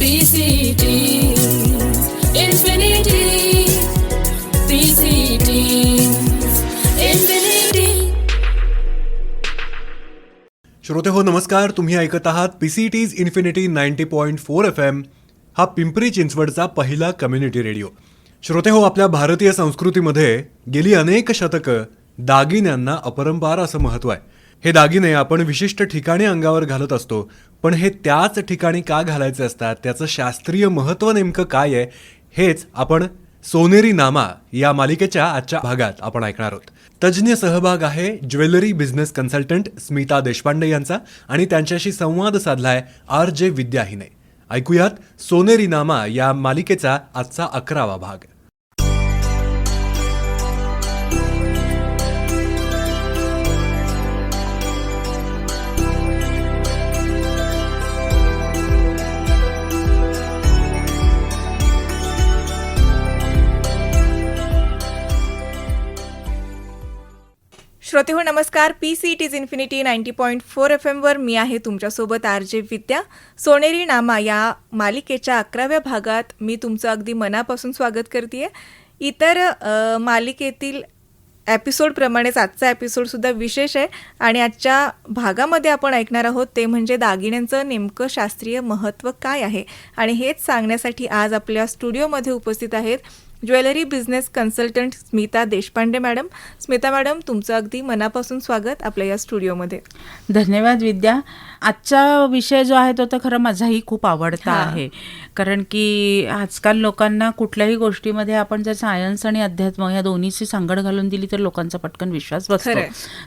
PCT, Infinity, PCT, श्रोते हो नमस्कार. तुम्ही ऐकत आहात P C T's Infinity ninety point four F M हा पिंपरी चिंचवडचा पहिला कम्युनिटी रेडिओ श्रोते हो आपल्या भारतीय संस्कृतीमध्ये गेली अनेक शतकं दागिन्यांना अपरंपार असं महत्त्व आहे. हे दागिने आपण विशिष्ट ठिकाणी अंगावर घालत असतो. पण हे त्याच ठिकाणी का घालायचे असतात? त्याचं शास्त्रीय महत्त्व नेमकं काय आहे? हेच आपण सोनेरी नामा या मालिकेच्या आजच्या भागात आपण ऐकणार आहोत. तज्ज्ञ सहभाग आहे jewellery business consultant Smita Deshpande यांचा आणि त्यांच्याशी संवाद साधलाय आर जे विद्या हिने ऐकूयात सोनेरी नामा या मालिकेचा आजचा अकरावा भाग. श्रोते हो नमस्कार. P C it is Infinity ninety point four F एमवर मी आहे तुमच्यासोबत आर जे विद्या. सोनेरी नामा या मालिकेच्या अकराव्या भागात मी तुमचं अगदी मनापासून स्वागत करते इतर मालिकेतील एपिसोडप्रमाणेच आजचा एपिसोडसुद्धा विशेष आहे आणि आजच्या भागामध्ये आपण ऐकणार आहोत ते म्हणजे दागिन्यांचं नेमकं शास्त्रीय महत्त्व काय आहे? आणि हेच सांगण्यासाठी आज आपल्या स्टुडिओमध्ये उपस्थित आहेत jewellery business consultant Smita Deshpande madam. Smita madam तुमचं अगदी मनापासून स्वागत आपल्या या स्टुडिओमध्ये. धन्यवाद विद्या. आजचा विषय जो आहे तो तर खरं माझाही खूप आवडता. आहे. कारण की आजकाल लोकांना कुठल्याही गोष्टीमध्ये आपण जर सायन्स आणि अध्यात्म या दोन्हीची सांगड घालून दिली तर लोकांचा पटकन विश्वास बसतो.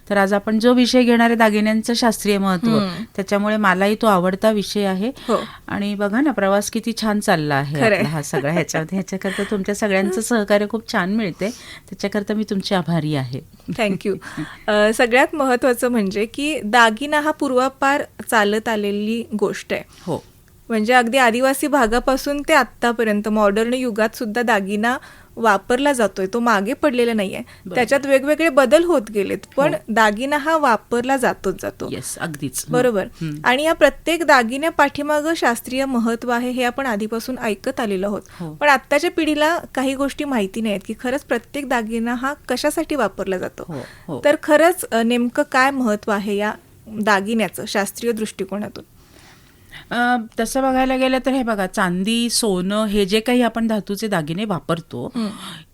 तर आज आपण जो विषय घेणार आहे दागिन्यांचं शास्त्रीय महत्त्व त्याच्यामुळे मलाही तो आवडता विषय आहे. हो. आणि बघा ना प्रवास किती छान चालला आहे हा सगळा ह्याच्यामध्ये. ह्याच्याकरता तुमच्या सगळ्यांचं सहकार्य खूप छान मिळते. त्याच्याकरता मी तुमची आभारी आहे. थँक्यू सगळ्यात महत्त्वाचं म्हणजे की दागिना हा पूर्वापार चालत आलेली गोष्ट आहे. हो. म्हणजे अगदी आदिवासी भागापासून ते आत्तापर्यंत मॉडर्न युगात सुद्धा दागिना वापरला जातोय. तो मागे पडलेला नाहीये. त्याच्यात वेगवेगळे बदल होत गेलेत पण दागिना हा वापरला जातोच जातो. येस अगदीच. बरोबर. आणि या प्रत्येक दागिन्या पाठीमागं शास्त्रीय महत्त्व आहे हे आपण आधीपासून ऐकत आलेलो हो. आहोत पण आत्ताच्या पिढीला काही गोष्टी माहिती नाहीत की खरंच प्रत्येक दागिना हा कशासाठी वापरला जातो. हो, हो. तर खरंच नेमकं काय महत्त्व आहे या दागिन्याचं शास्त्रीय दृष्टिकोनातून? तसं बघायला गेलं तर हे बघा चांदी सोनं हे जे काही आपण धातूचे दागिने वापरतो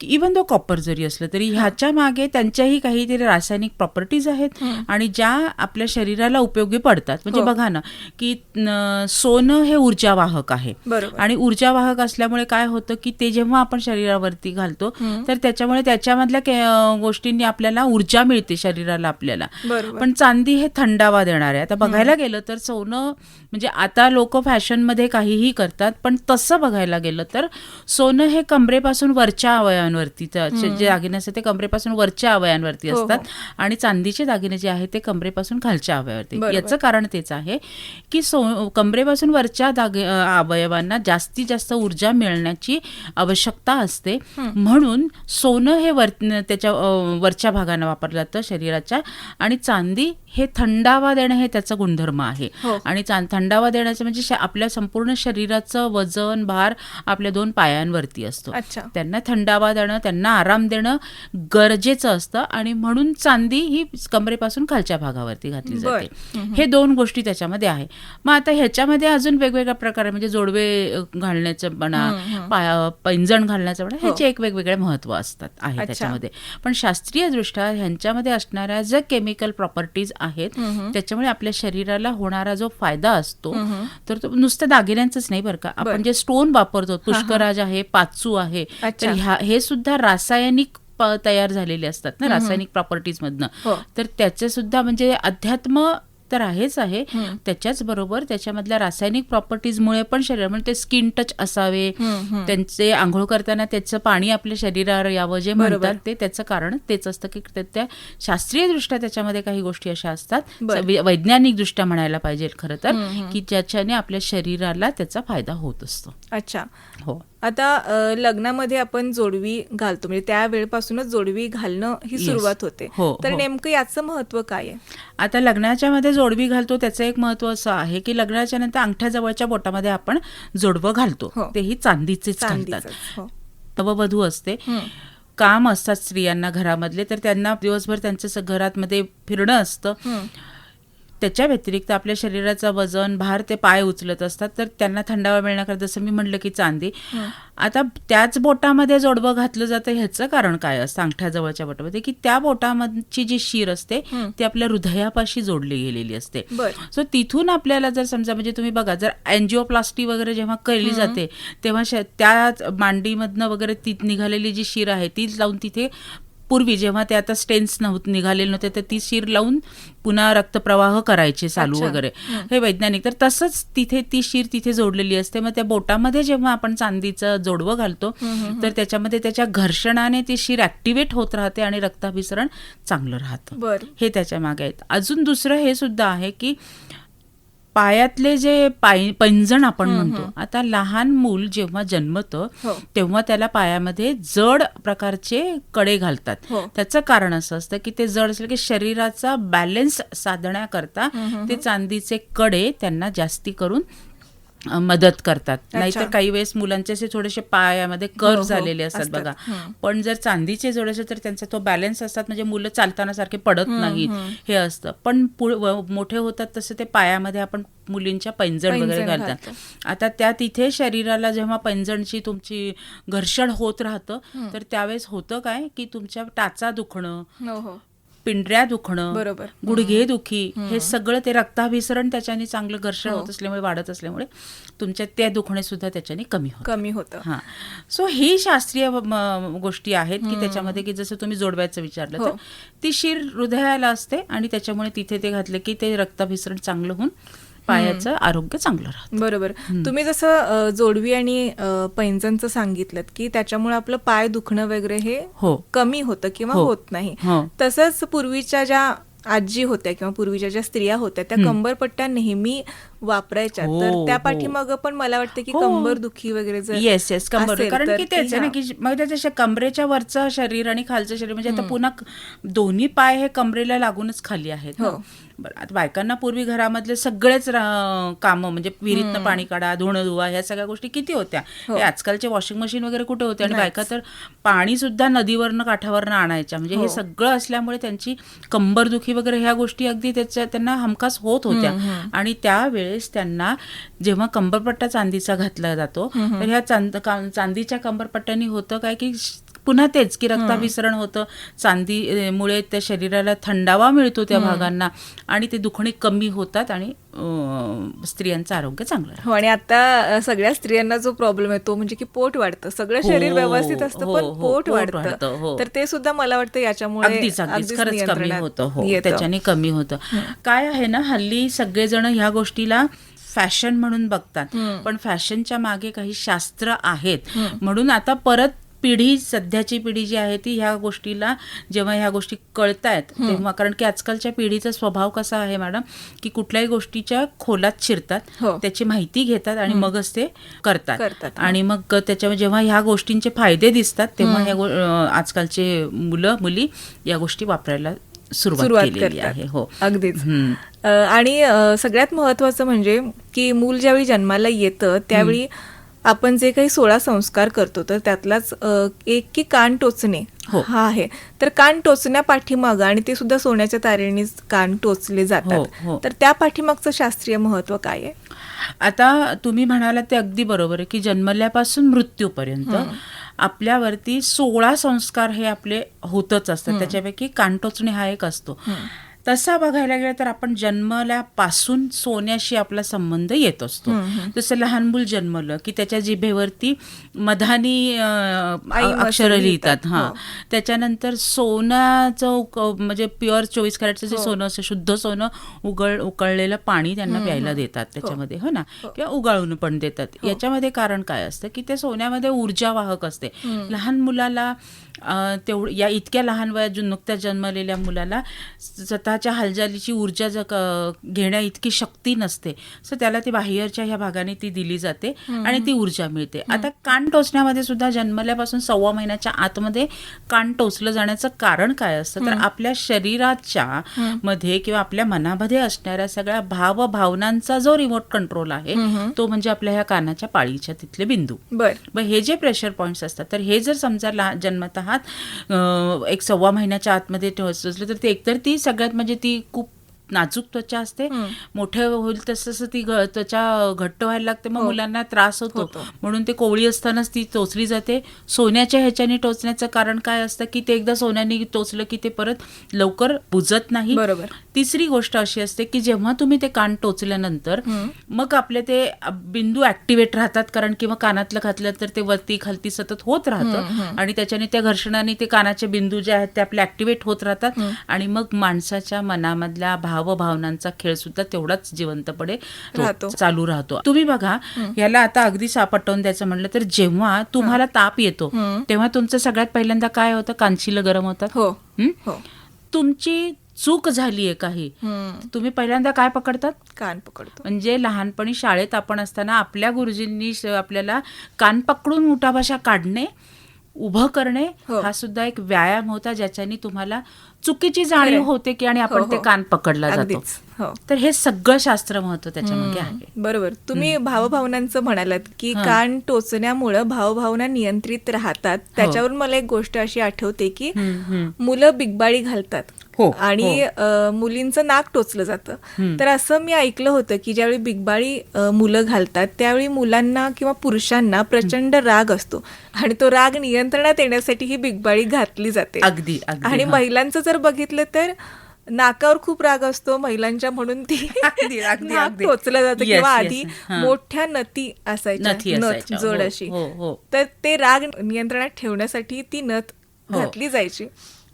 इवन दो कॉपर जरी असलं तरी ह्याच्या मागे त्यांच्याही काहीतरी रासायनिक प्रॉपर्टीज आहेत आणि ज्या आपल्या शरीराला उपयोगी पडतात. म्हणजे हो. बघा ना की सोनं हे ऊर्जावाहक आहे. आणि ऊर्जावाहक असल्यामुळे काय होतं की ते जेव्हा आपण शरीरावरती घालतो तर त्याच्यामुळे त्याच्यामधल्या गोष्टींनी आपल्याला ऊर्जा मिळते शरीराला आपल्याला. पण चांदी हे थंडावा देणार आहे. आता बघायला गेलं तर सोनं म्हणजे आता लोक फॅशनमध्ये काहीही करतात पण तसं बघायला गेलं तर सोनं हे कमरेपासून वरच्या अवयांवरती जे दागिने असतात ते कमरेपासून वरच्या अवयांवरती हो, हो. असतात आणि चांदीचे दागिने जे आहेत ते कमरेपासून खालच्या अवयवावरती बरोबर. याचं कारण तेच आहे की सो कमरेपासून वरच्या दागे अवयवांना जास्तीत जास्त ऊर्जा मिळण्याची आवश्यकता असते म्हणून सोनं हे वर त्याच्या वरच्या भागानं वापरलं जातं शरीराच्या आणि चांदी हे थंडावा देणं हे त्याचा गुणधर्म आहे हो. आणि थंडावा देण्याचं म्हणजे आपल्या संपूर्ण शरीराचं वजन भार आपल्या दोन पायांवरती असतो. त्यांना थंडावा देणं त्यांना आराम देणं गरजेचं असतं आणि म्हणून चांदी ही कमरेपासून खालच्या भागावरती घातली. जाते. हे दोन गोष्टी त्याच्यामध्ये आहे. मग आता ह्याच्यामध्ये अजून वेगवेगळ्या प्रकारे म्हणजे जोडवे घालण्याचं म्हणा पैंजण घालण्याचं म्हणा ह्याचे एक वेगवेगळे महत्त्व असतात आहे. त्याच्यामध्ये. पण शास्त्रीय दृष्ट्या ह्यांच्यामध्ये असणाऱ्या ज्या केमिकल प्रॉपर्टीज आहेत त्याच्यामुळे आपल्या शरीराला होणारा जो फायदा असतो तर तो नुसत्या दागिन्यांचंच नाही बरं का. आपण जे स्टोन वापरतो पुष्कराज आहे पाचू आहे. तर ह्या हे सुद्धा रासायनिक तयार झालेले असतात ना रासायनिक प्रॉपर्टीज मधनं. हो. तर त्याचे सुद्धा म्हणजे अध्यात्म तर आहेच आहे. त्याच्याच बरोबर त्याच्यामधल्या रासायनिक प्रॉपर्टीजमुळे पण शरीरामध्ये ते स्किन टच असावे. त्यांचे आंघोळ करताना त्याचं पाणी आपल्या शरीरावर यावं जे. म्हणतात ते त्याचं कारण तेच असतं की त्या- त्या शास्त्रीय दृष्ट्या त्याच्यामध्ये काही गोष्टी अशा असतात. बरं. वै- वैज्ञानिक दृष्ट्या म्हणायला पाहिजे खरं तर की ज्याच्याने आपल्या शरीराला त्याचा फायदा होत असतो. अच्छा. हो. आता लग्नामध्ये आपण जोडवी घालतो म्हणजे त्या वेळपासूनच जोडवी घालणं ही Yes. सुरुवात होते हो, तर हो. नेमकं याचं महत्त्व काय आहे आता लग्नाच्या मध्ये जोडवी घालतो त्याचं एक महत्त्व असं आहे की लग्नाच्या नंतर अंगठ्या जवळच्या बोटामध्ये आपण जोडवं घालतो हो. तेही चांदीचेच घालतात चांदीचंच, हो. नववधू असते काम असतात स्त्रियांना घरामधले तर त्यांना दिवसभर त्यांचं स- घरामध्ये फिरणं असतं. त्याच्या व्यतिरिक्त आपल्या शरीराचं वजन भार ते पाय उचलत असतात. तर त्यांना थंडावा मिळण्याकरता जसं मी म्हटलं की चांदी. आता त्याच बोटामध्ये जोडवं घातलं जातं ह्याचं कारण काय असतं अंगठ्याजवळच्या बोटामध्ये? की त्या बोटामधची जी शीर असते ती आपल्या हृदयापाशी जोडली गेलेली असते. सो तिथून आपल्याला जर समजा म्हणजे तुम्ही बघा जर अँजिओप्लास्टी वगैरे जेव्हा केली जाते तेव्हा त्या मांडीमधनं वगैरे ती निघालेली जी शिर आहे ती लावून तिथे पूर्वी जेव्हा ते आता स्टेन्स नव्हत निघालेले नव्हते तर ती शिर लावून पुन्हा रक्तप्रवाह करायचे चालू. वगैरे. हे. वैज्ञानिक तर तसंच तिथे ती शिर तिथे जोडलेली असते. मग त्या बोटामध्ये जेव्हा आपण चांदीचं जोडवं घालतो तर त्याच्यामध्ये त्याच्या घर्षणाने ती शिर ऍक्टिव्हेट होत राहते आणि रक्ताभिसरण चांगलं राहतं. बर. हे त्याच्यामागे आहेत. अजून दुसरं हे सुद्धा आहे की पायातले जे पाय पैंजण आपण म्हणतो आता लहान मूल जेव्हा जन्मतं हो. तेव्हा त्याला पायामध्ये जड प्रकारचे कडे घालतात हो. त्याचं कारण असं असतं की ते जड असलं की शरीराचा बॅलन्स साधण्याकरता ते चांदीचे कडे त्यांना जास्ती करून मदत करतात. नाहीतर काही वेळेस मुलांचे असे थोडेसे पायामध्ये हो, कर्व हो, झालेले असतात. बघा. पण जर चांदीचे जोड असेल तर त्यांचा तो बॅलन्स असतात. म्हणजे मुलं चालताना सारखे पडत नाहीत. हे. असतं. पण मोठे होतात तसं ते पायामध्ये आपण मुलींच्या पैंजण वगैरे घालतात. घालतो. आता त्या तिथे शरीराला जेव्हा पैंजणची तुमची घर्षण होत राहतं तर त्यावेळेस होतं काय? की तुमच्या टाचा दुखणं हो. पिंढऱ्या दुखणं बरोबर. गुडघे दुखी हे सगळं ते रक्ताभिसरण त्याच्याने चांगलं घर्षण हो. होत असल्यामुळे वाढत असल्यामुळे तुमच्या त्या दुखणे सुद्धा त्याच्याने कमी होत कमी होतं हा सो ही शास्त्रीय गोष्टी आहेत की त्याच्यामध्ये की जसं तुम्ही जोडव्याचं विचारलं हो. तर ती शिर हृदयाला असते आणि त्याच्यामुळे तिथे ते घातलं की ते रक्ताभिसरण चांगलं होऊन पायाचं आरोग्य चांगलं राहतं. बरोबर. तुम्ही जसं जोडवी आणि पैंजणचं सांगितलं की त्याच्यामुळे आपलं पाय दुखणं वगैरे हे हो. कमी होतं किंवा हो. होत नाही. हो. तसंच पूर्वीच्या ज्या आजी होत्या किंवा पूर्वीच्या ज्या स्त्रिया होत्या त्या कंबरपट्ट्या नेहमी वापरायच्या. हो, तर त्या हो. पाठीमागं पण मला वाटतं की हो. कंबर दुखी वगैरे जर येस येस कंबर कारण की तेच ना की मग त्याच्या कमरेच्या वरचं शरीर आणि खालचं शरीर म्हणजे आता पुन्हा दोन्ही पाय हे कमरेला लागूनच खाली आहेत. बरं आता बायकांना पूर्वी घरामधले सगळेच कामं म्हणजे विहिरीतनं पाणी काढा धुणं धुवा ह्या सगळ्या गोष्टी किती होत्या? आजकालचे वॉशिंग मशीन वगैरे कुठे होते? आणि. बायका तर पाणी सुद्धा नदीवरनं काठावरनं आणायच्या. म्हणजे हो. हे. सगळं असल्यामुळे त्यांची कंबरदुखी वगैरे ह्या गोष्टी अगदी त्याच्या त्यांना हमखास होत होत्या. आणि त्यावेळेस त्यांना जेव्हा कंबरपट्टा चांदीचा घातला जातो तर ह्या चांद चांदीच्या कंबरपट्ट्यानी होतं काय की पुन्हा तेच की रक्ताभिसरण होतं. चांदी मुळे त्या शरीराला थंडावा मिळतो त्या भागांना आणि ते दुखणी कमी होतात आणि स्त्रियांचं आरोग्य चांगलं हो आणि आता सगळ्या स्त्रियांना जो प्रॉब्लेम आहे तो म्हणजे की पोट वाढतं. सगळं हो, शरीर व्यवस्थित असतं हो, पण हो, पोट वाढतं. तर ते सुद्धा मला वाटतं याच्यामुळे खरंच कमी होतं येतं. त्याच्याने कमी होतं. काय आहे ना हल्ली सगळेजण ह्या गोष्टीला फॅशन म्हणून बघतात. पण फॅशनच्या मागे काही शास्त्र आहेत. म्हणून आता परत पिढी सध्याची पिढी जी आहे ती ह्या गोष्टीला जेव्हा ह्या गोष्टी कळतायत तेव्हा कारण की आजकालच्या पिढीचा स्वभाव कसा आहे मॅडम की कुठल्याही गोष्टीच्या खोलात शिरतात हो. त्याची माहिती घेतात आणि मगच ते करतात. करतात, आणि मग त्याच्या जेव्हा ह्या गोष्टींचे फायदे दिसतात तेव्हा ह्या आजकालचे मुलं मुली या गोष्टी वापरायला सुरुवात केलेली आहे. हो. अगदीच. आणि सगळ्यात महत्वाचं म्हणजे की मूल ज्यावेळी जन्माला येतं त्यावेळी आपण जे काही सोळा संस्कार करतो तर त्यातलाच एक की कान टोचणे हो. हा आहे. तर कान टोचण्या पाठीमागं आणि ते सुद्धा सोन्याच्या तारेने कान टोचले हो, जातात. हो. तर त्या पाठीमागचं शास्त्रीय महत्त्व काय आहे? आता तुम्ही म्हणालात ते अगदी बरोबर आहे की जन्मल्यापासून मृत्यूपर्यंत आपल्यावरती सोळा संस्कार हे आपले होतच असतात. त्याच्यापैकी कानटोचणे हा एक असतो. तसा बघायला गेलं तर आपण जन्मल्यापासून सोन्याशी आपला संबंध येत असतो. जसं लहान मूल जन्मलं की त्याच्या जिभेवरती मधानी अक्षरं लिहितात. हा. हो. त्याच्यानंतर सोन्याचं म्हणजे प्युअर चोवीस कॅरेटचं जे सोनं असतं शुद्ध सोनं उगळ उकळलेलं पाणी त्यांना प्यायला देतात त्याच्यामध्ये. हो ना? किंवा उगाळून पण देतात. याच्यामध्ये कारण काय असतं की ते सोन्यामध्ये ऊर्जा वाहक असते लहान मुलाला तेवढ या इतक्या लहान वयात जो नुकत्याच जन्मलेल्या मुलाला स्वतः नाकाच्या हालचालीची ऊर्जा ज घेण्या इतकी शक्ती नसते. सो त्याला ती बाह्यच्या ह्या भागाने ती दिली जाते आणि ती ऊर्जा मिळते. आता कान टोचण्यामध्ये सुद्धा जन्मल्यापासून सव्वा महिन्याच्या आतमध्ये कान टोचलं जाण्याचं कारण काय असतं? तर आपल्या शरीराच्या मध्ये किंवा आपल्या मनामध्ये असणाऱ्या सगळ्या भाव भावनांचा जो रिमोट कंट्रोल आहे तो म्हणजे आपल्या ह्या कानाच्या पाळीच्या तिथले बिंदू. बर. हे जे प्रेशर पॉईंट्स असतात तर हे जर समजा लहान जन्मत एक सव्वा महिन्याच्या आतमध्ये टोचलं तर ते एकतर ती सगळ्यात म्हणजे ती खूप नाजूक त्वचा असते. मोठं होईल तसं ती त्वचा घट्ट व्हायला लागते मग मुलांना त्रास होतो. होतो. म्हणून ते कोवळी असतानाच ती टोचली जाते. सोन्याच्या ह्याच्याने टोचण्याचं कारण काय असतं की ते एकदा सोन्याने टोचलं की ते परत लवकर बुजत नाही. बरोबर. तिसरी गोष्ट अशी असते की जेव्हा तुम्ही ते कान टोचल्यानंतर मग आपले ते बिंदू ऍक्टिव्हेट राहतात कारण किंवा कानातलं घातलं तर ते वरती खालती सतत होत राहतं आणि त्याच्याने त्या घर्षणाने ते कानाचे बिंदू जे आहेत ते आपले ऍक्टिव्हेट होत राहतात आणि मग माणसाच्या मनामधल्या भावभावनांचा खेळ सुद्धा तेवढाच जिवंतपणे. चालू राहतो. तुम्ही बघा याला आता अगदी सापटवून द्यायचं म्हणलं तर जेव्हा तुम्हाला ताप येतो तेव्हा तुमचं सगळ्यात पहिल्यांदा काय होतं? कानशिलं गरम होतात? हो. हं? तुमची चूक झाली आहे काही. तुम्ही पहिल्यांदा काय पकडतात? कान पकडतो. म्हणजे लहानपणी शाळेत आपण असताना आपल्या गुरुजींनी आपल्याला कान पकडून उठाभाषा काढणे उभं करणे हो. हा सुद्धा एक व्यायाम होता ज्याच्याने तुम्हाला चुकीची जाणीव. होते की आणि आपण हो, ते हो. कान पकडला जातो हो. तर हे सगळं शास्त्र महत्त्व त्याच्यामध्ये आहे. बरोबर. तुम्ही भावभावनांचं म्हणालात की हां. कान टोचण्यामुळं भावभावना नियंत्रित राहतात. त्याच्यावरून मला एक गोष्ट अशी आठवते की हम्म, हम्म. मुलं बिगबाळी घालतात हो, आणि अ, मुलींचं नाक टोचलं जातं. तर असं मी ऐकलं होतं की ज्यावेळी बिगबाळी अ, मुलं घालतात त्यावेळी मुलांना किंवा पुरुषांना प्रचंड राग असतो. आणि तो राग नियंत्रणात येण्यासाठी ही बिगबाळी घातली जाते. अगदी अगदी आणि हा. महिलांचं जर बघितलं तर नाकावर खूप राग असतो महिलांच्या म्हणून ती नाक. टोचलं जातं किंवा. आधी. मोठ्या नती असायच्या नथी. जोड हो, अशी हो, हो. तर ते राग नियंत्रणात ठेवण्यासाठी ती नथ. घातली जायची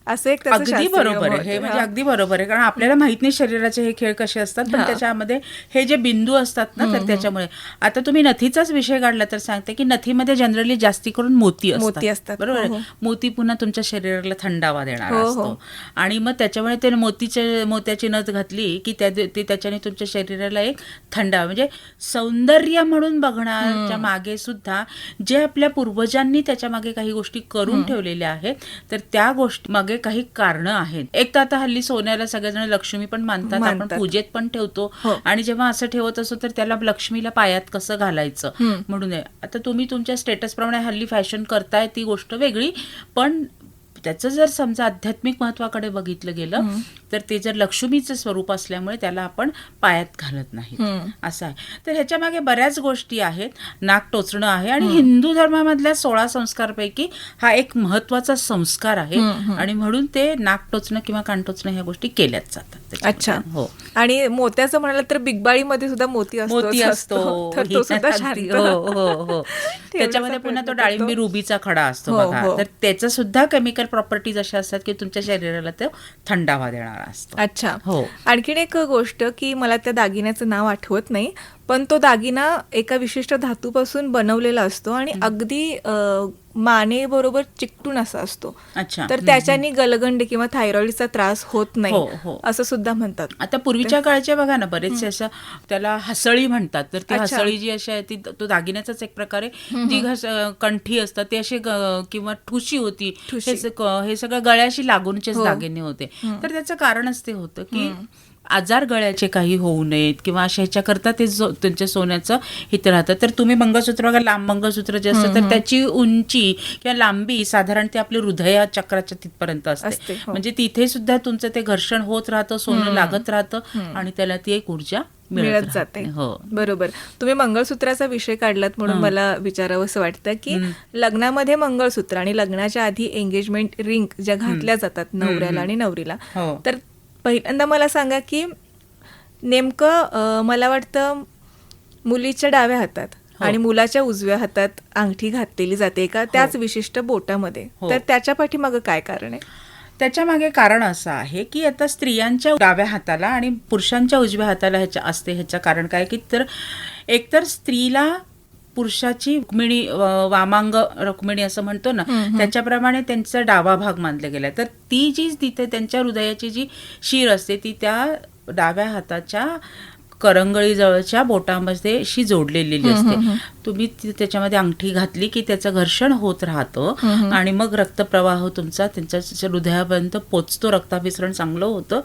असं एक अगदी बरोबर आहे हे म्हणजे. अगदी बरोबर आहे कारण आपल्याला माहीत नाही शरीराचे हे खेळ कसे असतात पण. त्याच्यामध्ये हे जे बिंदू असतात ना तर त्याच्यामुळे आता तुम्ही नथीचाच विषय काढला तर सांगते की नथीमध्ये जनरली जास्ती करून मोती मोती असतात. बरोबर? हो, हो. मोती पुन्हा तुमच्या शरीराला थंडावा देणारा हो. असतो आणि मग त्याच्यामुळे ते मोतीचे मोत्याची नथ घातली की त्याच्याने तुमच्या शरीराला एक थंडावा म्हणजे सौंदर्य म्हणून बघण्याच्या मागे सुद्धा जे आपल्या पूर्वजांनी त्याच्यामागे काही गोष्टी करून ठेवलेल्या आहेत तर त्या गोष्टी मागे काही कारण आहेत एक तर आता हल्ली सोन्याला सगळेजण लक्ष्मी पण मानतात आपण. पूजेत पण ठेवतो हो. आणि जेव्हा असं ठेवत असतो तर त्याला लक्ष्मीला पायात कसं घालायचं म्हणून. आता तुम्ही तुमच्या स्टेटस प्रमाणे हल्ली फॅशन करताय ती गोष्ट वेगळी पण त्याचं जर समजा आध्यात्मिक महत्वाकडे बघितलं गेलं तर ते जर लक्ष्मीचं स्वरूप असल्यामुळे त्याला आपण पायात घालत नाही. असं आहे. तर ह्याच्या मागे बऱ्याच गोष्टी आहेत. नाक टोचणं आहे आणि हिंदू धर्मामधल्या सोळा संस्कारपैकी हा एक महत्त्वाचा संस्कार आहे आणि म्हणून ते नाक टोचणं किंवा कान टोचणं ह्या गोष्टी केल्याच जातात. अच्छा. हो. आणि मोत्याचं म्हणाल तर बिगबाळीमध्ये सुद्धा मोती असतो मोती असतो. हो हो हो त्याच्यामध्ये पुन्हा तो डाळिंबी. रुबीचा खडा असतो बघा. तर त्याचं सुद्धा केमिकल प्रॉपर्टीज अशा असतात की तुमच्या शरीराला तो थंडावा देणारा असतो. अच्छा. हो. आणखीन एक गोष्ट की मला त्या दागिन्याचं नाव आठवत नाही पण तो दागिना एका विशिष्ट धातूपासून बनवलेला असतो आणि अगदी माने बरोबर चिकटून असा असतो. अच्छा. तर त्याच्याने गलगंड किंवा थायरॉइडचा त्रास होत हो, नाही. हो. असं सुद्धा म्हणतात. आता पूर्वीच्या काळचे बघा ना बरेचसे असं त्याला हसळी म्हणतात. तर ती. हसळी जी अशी आहे ती तो दागिन्याचाच एक प्रकारे जी कंठी असतात ती अशी ग- किंवा ठुशी होती. हे सग- हे सगळं गळ्याशी लागूनचेच हो. दागिने होते. तर त्याचं कारणच ते होतं की आजार गळ्याचे काही होऊ नयेत किंवा अशा ह्याच्याकरता ते त्यांच्या सोन्याचं हित राहतं. तर तुम्ही मंगळसूत्र बघा लांब मंगळसूत्र जे असतं तर त्याची उंची किंवा लांबी साधारण ते आपल्या हृदया चक्राच्या तिथपर्यंत असते, हो. म्हणजे तिथे सुद्धा तुमचं ते घर्षण होत राहतं सोनं लागत राहतं आणि त्याला ती एक ऊर्जा मिळत जाते. हो. बरोबर. तुम्ही मंगळसूत्राचा विषय काढलात म्हणून मला विचारावं असं वाटतं की लग्नामध्ये मंगळसूत्र आणि लग्नाच्या आधी एंगेजमेंट रिंग ज्या घातल्या जातात नवऱ्याला आणि नवरीला हो. तर पहिल्यांदा मला सांगा की नेमकं मला वाटतं मुलीच्या डाव्या हातात हो. आणि मुलाच्या उजव्या हातात अंगठी घातलेली जाते का त्याच विशिष्ट बोटामध्ये हो. तर त्याच्या पाठीमागं काय कारण आहे त्याच्यामागे कारण असं आहे की आता स्त्रियांच्या डाव्या हाताला आणि पुरुषांच्या उजव्या हाताला ह्याच्या असते ह्याचं कारण काय की तर एकतर स्त्रीला पुरुषाची रुक्मिणी वामांग रुक्मिणी असं म्हणतो ना त्याच्याप्रमाणे त्यांचा डावा भाग मानला गेला तर ती जी तिथे त्यांच्या हृदयाची जी शीर असते ती त्या डाव्या हाताच्या करंगळी जवळच्या बोटामध्ये अशी जोडलेली असते. तुम्ही त्याच्यामध्ये अंगठी घातली की त्याचं घर्षण होत राहतं. आणि मग रक्तप्रवाह तुमचा त्यांच्या हृदयापर्यंत पोचतो रक्ताभिसरण चांगलं होतं.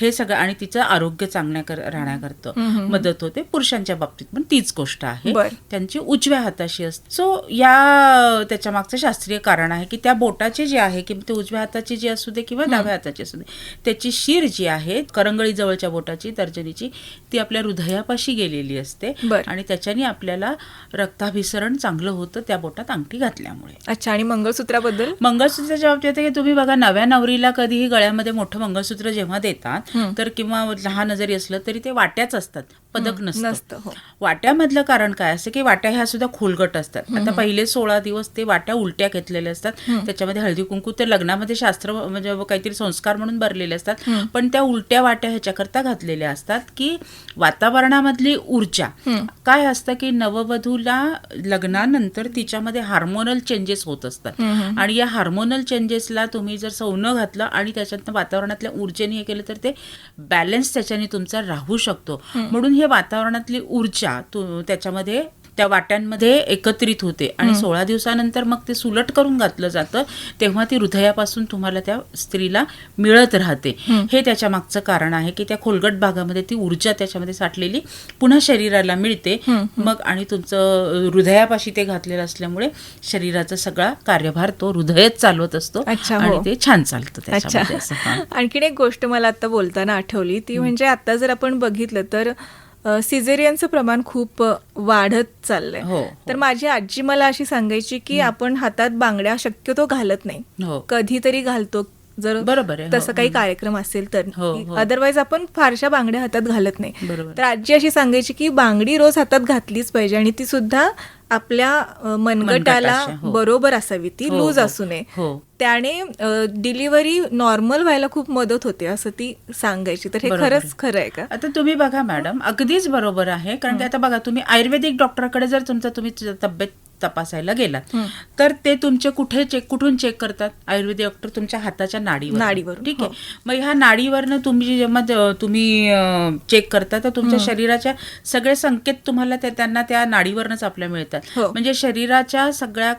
हे सगळं आणि तिचं आरोग्य चांगल्या कर- राहण्याकरतं मदत होते. पुरुषांच्या बाबतीत पण तीच गोष्ट आहे. त्यांची उजव्या हाताशी असते. सो या त्याच्या मागचं शास्त्रीय कारण आहे की त्या बोटाचे जे आहे किंवा ते उजव्या हाताची जी असू दे किंवा डाव्या हाताची असू दे त्याची शीर जी आहे करंगळी जवळच्या बोटाची तर्जनीची ती आपल्या हृदयापाशी गेलेली असते. आणि त्याच्याने आपल्याला रक्ताभिसरण चांगलं होतं त्या बोटात अंगठी घातल्यामुळे. अच्छा आणि मंगळसूत्राबद्दल? मंगळसूत्राच्या बाबतीत की तुम्ही बघा नव्या नवरीला कधीही गळ्यामध्ये मोठं मंगळसूत्र जेव्हा देतात तर किंवा लहान जरी असलं तरी ते वाट्याच असतात पदक नसतं. हो. वाट्यामधलं कारण काय? असं की वाट्या ह्या सुद्धा खोलगट असतात. आता पहिले सोळा दिवस ते वाट्या उलट्या घेतलेल्या असतात. त्याच्यामध्ये हळदी कुंकू ते लग्नामध्ये शास्त्र म्हणजे काहीतरी संस्कार म्हणून भरलेले असतात. पण त्या उलट्या वाट्या ह्याच्याकरता घातलेल्या असतात की वातावरणामधली ऊर्जा काय असतं की नववधूला लग्नानंतर तिच्यामध्ये हार्मोनल चेंजेस होत असतात. आणि या हार्मोनल चेंजेसला तुम्ही जर सोनं घातलं आणि त्याच्यातनं वातावरणातल्या ऊर्जेने हे केलं तर ते बॅलन्स त्याच्याने तुमचा राहू शकतो. म्हणून हे वातावरणातली ऊर्जा तु- त्याच्यामध्ये त्या वाट्यांमध्ये एकत्रित होते. आणि सोळा दिवसानंतर मग ते सुलट करून घातलं जातं तेव्हा ती हृदयापासून तुम्हाला त्या स्त्रीला मिळत राहते. हे. त्याच्या मागचं कारण आहे की त्या खोलगट भागामध्ये ती ऊर्जा त्याच्यामध्ये साठलेली पुन्हा शरीराला मिळते. मग आणि तुमचं हृदयापाशी ते घातलेलं असल्यामुळे शरीराचा सगळा कार्यभार तो हृदयच चालवत असतो अच्छा, आणि हो. ते छान चालतं हा. आणखीन एक गोष्ट मला आता बोलताना आठवली ती म्हणजे आता जर आपण बघितलं तर सिझेरियनचं प्रमाण खूप वाढत चाललंय. हो, हो. तर माझी आजी मला अशी सांगायची की आपण हातात बांगड्या शक्यतो घालत नाही. हो. कधीतरी घालतो. जर बरोबर आहे, हो. तसं काही कार्यक्रम असेल तर हो, हो. अदरवाईज आपण फारशा बांगड्या हातात घालत नाही. तर आजी अशी सांगायची की बांगडी रोज हातात घातलीच पाहिजे आणि ती सुद्धा आपल्या मनगटाला हो. बरोबर असावी ती हो, लूज हो. असू नये हो त्याने डिलिव्हरी नॉर्मल व्हायला खूप मदत होते असं ती सांगायची तर हे खरंच. खरं आहे का आता तुम्ही बघा मॅडम अगदीच बरोबर आहे कारण की आता बघा तुम्ही आयुर्वेदिक डॉक्टरकडे जर तुमचा तुम्ही तब्येत तपासायला गेलात. तर ते तुमचे कुठे चेक कुठून चेक करतात? आयुर्वेदिक डॉक्टर तुमच्या हाताच्या नाडीवर नाडीवरून, ठीक हो. आहे मग ह्या नाडीवरनं तुम्ही जेव्हा तुम्ही चेक करता तर तुमच्या शरीराच्या सगळे संकेत तुम्हाला त्या- त्यांना त्या नाडीवरनच आपल्या मिळतात. हो. म्हणजे शरीराच्या सगळ्या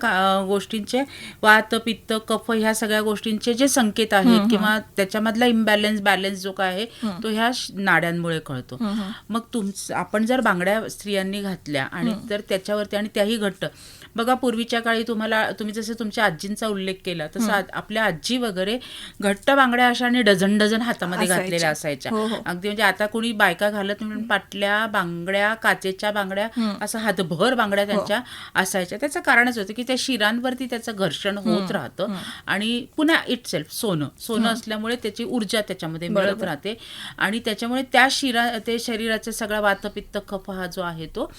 गोष्टींचे वात पित्त कफ ह्या सगळ्या गोष्टींचे जे संकेत आहेत किंवा त्याच्यामधला इम्बॅलन्स बॅलन्स जो काय आहे तो ह्या नाड्यांमुळे कळतो. मग तुम आपण जर बांगड्या स्त्रियांनी घातल्या आणि तर त्याच्यावरती आणि त्याही घट्ट बघा पूर्वीच्या काळी तुम्हाला तुम्ही जसं तुमच्या आजींचा उल्लेख केला तसं आपल्या आजी वगैरे घट्ट बांगड्या अशा आणि डझन डझन हातामध्ये. घातलेल्या असायच्या. हो, हो. अगदी म्हणजे आता कोणी बायका घालत म्हणून पाटल्या बांगड्या काचेच्या बांगड्या असं हातभर बांगड्या हो. त्यांच्या असायच्या. त्याचं कारणच होतं की त्या शिरांवरती त्याचं घर्षण होत राहतं आणि पुन्हा इट सेल्फ सोनं सोनं असल्यामुळे त्याची ऊर्जा त्याच्यामध्ये मिळत. राहते. आणि त्याच्यामुळे त्या शिरा ते शरीराचा सगळा वातपित्त कफ हा जो आहे तो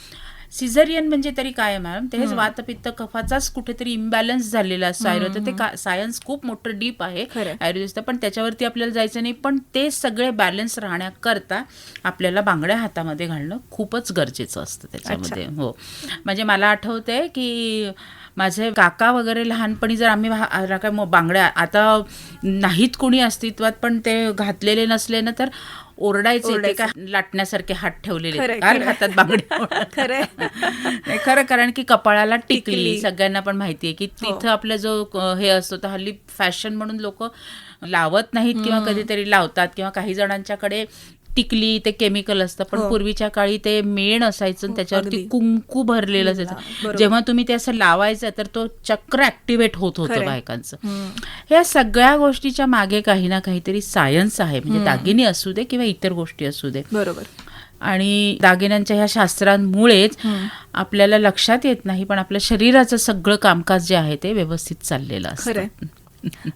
सिझरियन म्हणजे तरी काय मॅडम? तेच वातपित्त कफाचाच कुठेतरी इम्बॅलन्स झालेला असतो आयुर्वेद ते सायन्स खूप मोठं डीप आहे खरंय. आयुर्वेद पण त्याच्यावरती आपल्याला जायचं नाही. पण ते सगळे बॅलन्स राहण्याकरता आपल्याला बांगड्या हातामध्ये घालणं खूपच गरजेचं असतं त्याच्यामध्ये. हो. म्हणजे मला आठवतंय की माझे काका वगैरे लहानपणी जर आम्ही काय बांगड्या आता नाहीत कोणी अस्तित्वात पण ते घातलेले नसले ना तर ओरडायचे ते काय लाटण्यासारखे हात ठेवलेले काल. हातात बांगड्या. नाही, खरं कारण की कपाळाला टिकली. सगळ्यांना पण माहितीये की तिथं आपला जो हे असतो तर हल्ली फॅशन म्हणून लोक लावत नाहीत किंवा कधीतरी लावतात किंवा काही जणांच्याकडे टिकली ते केमिकल असतं पण हो. पूर्वीच्या काळी ते मेण असायचं आणि त्याच्यावरती अगदी. कुंकू भरलेलं असायचं. बरोबर. जेव्हा तुम्ही ते असं लावायचं तर तो चक्र ऍक्टिव्हेट होत होतं खरंय. बायकांचं. ह्या सगळ्या गोष्टीच्या मागे काही ना काहीतरी सायन्स आहे. म्हणजे दागिने असू दे किंवा इतर गोष्टी असू दे. बरोबर. आणि दागिन्यांच्या ह्या शास्त्रांमुळेच आपल्याला लक्षात येत नाही पण आपल्या शरीराचं सगळं कामकाज जे आहे ते व्यवस्थित चाललेलं खरंय. असतं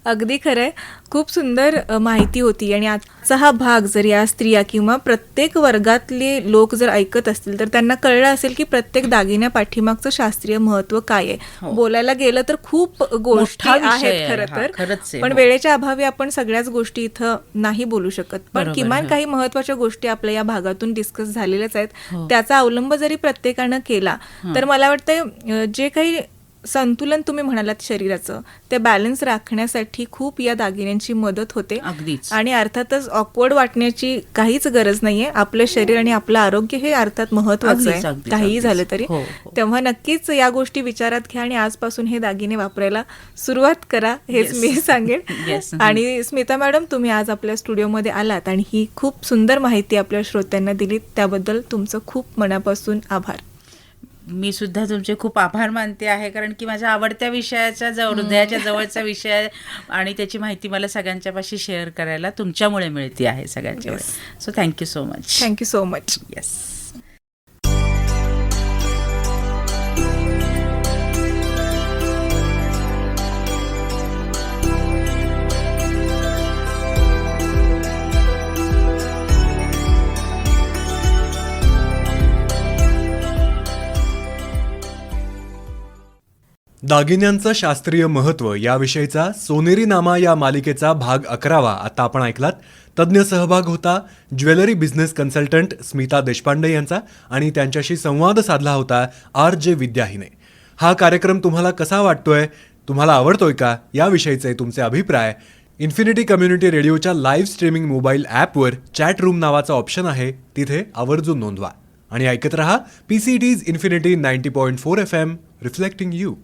अगदी खरंय खूप सुंदर माहिती होती आणि आजचा हा भाग जर या स्त्रिया किंवा प्रत्येक वर्गातले लोक जर ऐकत असतील तर त्यांना कळलं असेल की प्रत्येक दागिन्या पाठीमागचं शास्त्रीय महत्त्व काय आहे हो. बोलायला गेलं तर खूप गोष्टी आहेत आहे खरं तर पण हो. वेळेच्या अभावी आपण सगळ्याच गोष्टी इथं नाही बोलू शकत पण किमान हो. काही महत्त्वाच्या गोष्टी आपल्या या भागातून डिस्कस झालेल्याच आहेत. त्याचा अवलंब जरी प्रत्येकानं केला तर मला वाटतं अ, जे काही संतुलन तुम्ही म्हणालात शरीराचं ते बॅलन्स राखण्यासाठी खूप या दागिन्यांची मदत होते अगदीच. आणि अर्थातच ऑकवर्ड वाटण्याची काहीच गरज नाहीये आपलं शरीर आणि आपलं आरोग्य हे अर्थात महत्वाचं आहे काहीही. झालं तरी हो, हो. तेव्हा नक्कीच या गोष्टी विचारात घ्या आणि आजपासून हे दागिने वापरायला सुरुवात करा हेच. मी सांगेन. आणि स्मिता मॅडम तुम्ही आज आपल्या स्टुडिओमध्ये आलात आणि ही खूप सुंदर माहिती आपल्या श्रोत्यांना दिलीत त्याबद्दल तुमचं खूप मनापासून आभार मी सुद्धा तुमचे खूप आभार मानते आहे कारण की माझ्या आवडत्या विषयाच्या जवळ हृदयाच्या जवळचा विषय आणि त्याची माहिती मला सगळ्यांच्यापाशी शेअर करायला तुमच्यामुळे मिळते आहे सगळ्यांच्या so thank you so much thank you so much yes दागिन्यांचं शास्त्रीय महत्त्व याविषयीचा सोनेरी नामा या मालिकेचा भाग अकरावा. आता आपण ऐकलात तज्ज्ञ सहभाग होता jewellery business consultant Smita Deshpande यांचा आणि त्यांच्याशी संवाद साधला होता आर जे विद्या हिने हा कार्यक्रम तुम्हाला कसा वाटतोय? तुम्हाला आवडतोय का? याविषयीचे तुमचे अभिप्राय इन्फिनिटी कम्युनिटी रेडिओच्या लाईव्ह स्ट्रीमिंग मोबाईल ॲपवर चॅट रूम नावाचा ऑप्शन आहे तिथे आवर्जून नोंदवा. आणि ऐकत रहा P C T's Infinity ninety point four F M reflecting you.